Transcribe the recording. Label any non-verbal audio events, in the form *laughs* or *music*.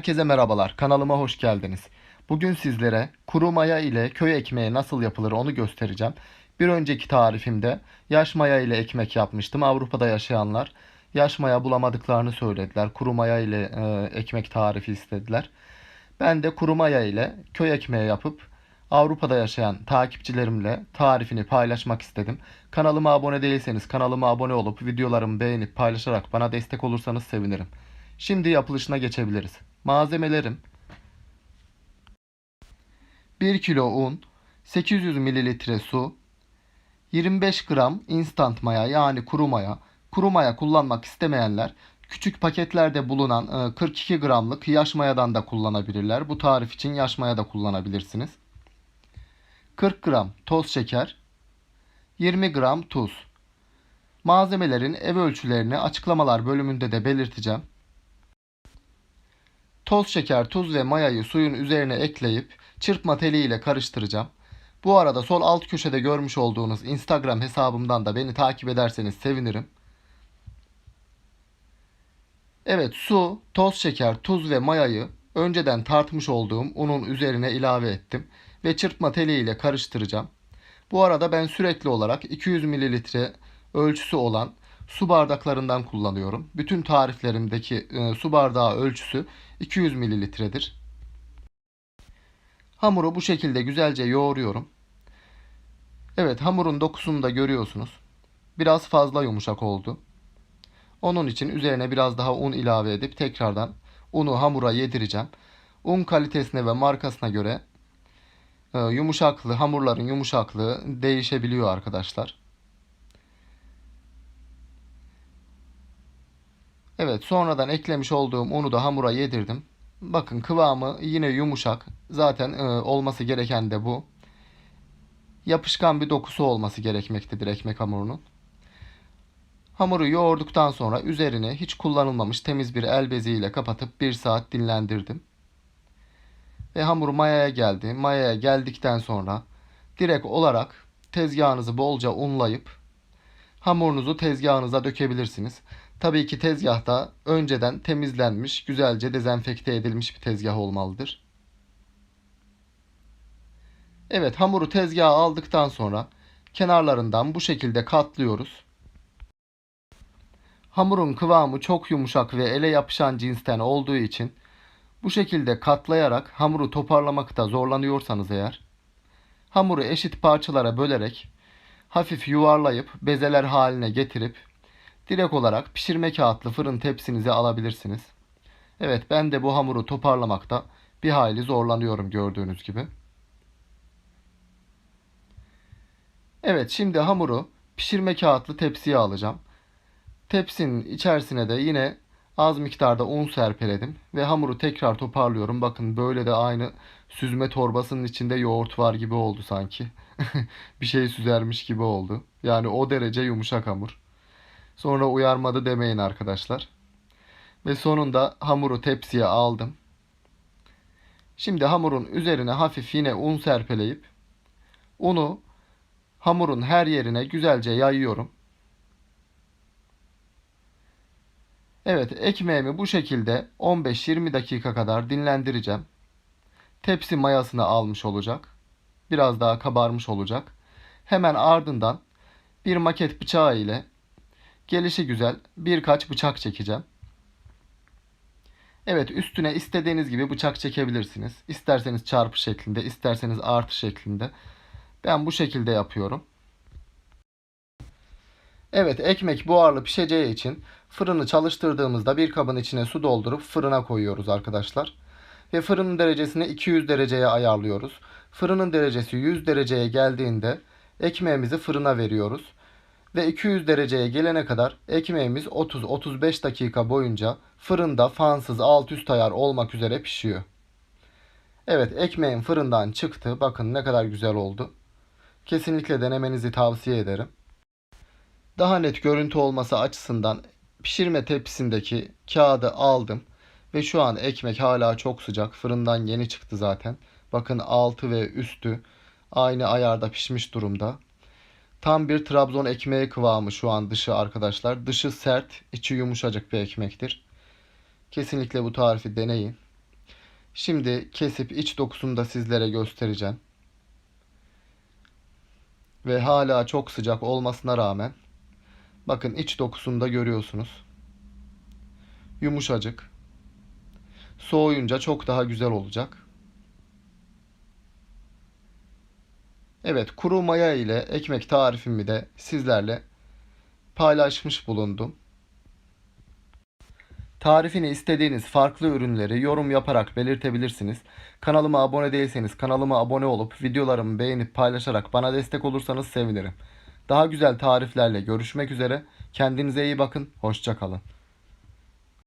Herkese merhabalar. Kanalıma hoş geldiniz. Bugün sizlere kuru maya ile köy ekmeği nasıl yapılır onu göstereceğim. Bir önceki tarifimde yaş maya ile ekmek yapmıştım. Avrupa'da yaşayanlar yaş maya bulamadıklarını söylediler. Kuru maya ile e, ekmek tarifi istediler. Ben de kuru maya ile köy ekmeği yapıp Avrupa'da yaşayan takipçilerimle tarifini paylaşmak istedim. Kanalıma abone değilseniz kanalıma abone olup videolarımı beğenip paylaşarak bana destek olursanız sevinirim. Şimdi yapılışına geçebiliriz. Malzemelerim 1 kilo un, 800 mililitre su, 25 gram instant maya yani kuru maya. Kuru maya kullanmak istemeyenler küçük paketlerde bulunan e, 42 gramlık yaş mayadan da kullanabilirler. Bu tarif için yaş maya da kullanabilirsiniz. 40 gram toz şeker, 20 gram tuz. Malzemelerin ev ölçülerini açıklamalar bölümünde de belirteceğim. Toz şeker, tuz ve mayayı suyun üzerine ekleyip çırpma teliyle karıştıracağım. Bu arada sol alt köşede görmüş olduğunuz Instagram hesabımdan da beni takip ederseniz sevinirim. Evet su, toz şeker, tuz ve mayayı önceden tartmış olduğum unun üzerine ilave ettim ve çırpma teliyle karıştıracağım. Bu arada ben sürekli olarak 200 mililitre ölçüsü olan su bardaklarından kullanıyorum. Bütün tariflerimdeki e, su bardağı ölçüsü 200 mililitredir. Hamuru bu şekilde güzelce yoğuruyorum. Evet hamurun dokusunu da görüyorsunuz. Biraz fazla yumuşak oldu. Onun için üzerine biraz daha un ilave edip tekrardan unu hamura yedireceğim. Un kalitesine ve markasına göre e, yumuşaklığı, hamurların yumuşaklığı değişebiliyor arkadaşlar. Evet sonradan eklemiş olduğum unu da hamura yedirdim. Bakın kıvamı yine yumuşak. Zaten e, olması gereken de bu. Yapışkan bir dokusu olması gerekmektedir ekmek hamurunun. Hamuru yoğurduktan sonra üzerine hiç kullanılmamış temiz bir el beziyle kapatıp 1 saat dinlendirdim. Ve hamur mayaya geldi. Mayaya geldikten sonra direkt olarak tezgahınızı bolca unlayıp hamurunuzu tezgahınıza dökebilirsiniz. Tabii ki tezgahta önceden temizlenmiş, güzelce dezenfekte edilmiş bir tezgah olmalıdır. Evet, hamuru tezgaha aldıktan sonra kenarlarından bu şekilde katlıyoruz. Hamurun kıvamı çok yumuşak ve ele yapışan cinsten olduğu için bu şekilde katlayarak hamuru toparlamakta zorlanıyorsanız eğer hamuru eşit parçalara bölerek hafif yuvarlayıp bezeler haline getirip direkt olarak pişirme kağıtlı fırın tepsinize alabilirsiniz. Evet ben de bu hamuru toparlamakta bir hayli zorlanıyorum gördüğünüz gibi. Evet şimdi hamuru pişirme kağıtlı tepsiye alacağım. Tepsinin içerisine de yine az miktarda un serpeledim ve hamuru tekrar toparlıyorum. Bakın böyle de aynı süzme torbasının içinde yoğurt var gibi oldu sanki. *laughs* bir şey süzermiş gibi oldu. Yani o derece yumuşak hamur. Sonra uyarmadı demeyin arkadaşlar. Ve sonunda hamuru tepsiye aldım. Şimdi hamurun üzerine hafif yine un serpeleyip unu hamurun her yerine güzelce yayıyorum. Evet ekmeğimi bu şekilde 15-20 dakika kadar dinlendireceğim. Tepsi mayasını almış olacak. Biraz daha kabarmış olacak. Hemen ardından bir maket bıçağı ile gelişi güzel birkaç bıçak çekeceğim. Evet üstüne istediğiniz gibi bıçak çekebilirsiniz. İsterseniz çarpı şeklinde, isterseniz artı şeklinde. Ben bu şekilde yapıyorum. Evet ekmek buharlı pişeceği için fırını çalıştırdığımızda bir kabın içine su doldurup fırına koyuyoruz arkadaşlar. Ve fırının derecesini 200 dereceye ayarlıyoruz. Fırının derecesi 100 dereceye geldiğinde ekmeğimizi fırına veriyoruz. Ve 200 dereceye gelene kadar ekmeğimiz 30-35 dakika boyunca fırında fansız alt üst ayar olmak üzere pişiyor. Evet ekmeğim fırından çıktı. Bakın ne kadar güzel oldu. Kesinlikle denemenizi tavsiye ederim. Daha net görüntü olması açısından pişirme tepsisindeki kağıdı aldım ve şu an ekmek hala çok sıcak. Fırından yeni çıktı zaten. Bakın altı ve üstü aynı ayarda pişmiş durumda. Tam bir Trabzon ekmeği kıvamı şu an dışı arkadaşlar. Dışı sert, içi yumuşacık bir ekmektir. Kesinlikle bu tarifi deneyin. Şimdi kesip iç dokusunu da sizlere göstereceğim. Ve hala çok sıcak olmasına rağmen bakın iç dokusunu da görüyorsunuz. Yumuşacık. Soğuyunca çok daha güzel olacak. Evet, kuru maya ile ekmek tarifimi de sizlerle paylaşmış bulundum. Tarifini istediğiniz farklı ürünleri yorum yaparak belirtebilirsiniz. Kanalıma abone değilseniz kanalıma abone olup videolarımı beğenip paylaşarak bana destek olursanız sevinirim. Daha güzel tariflerle görüşmek üzere. Kendinize iyi bakın. Hoşça kalın.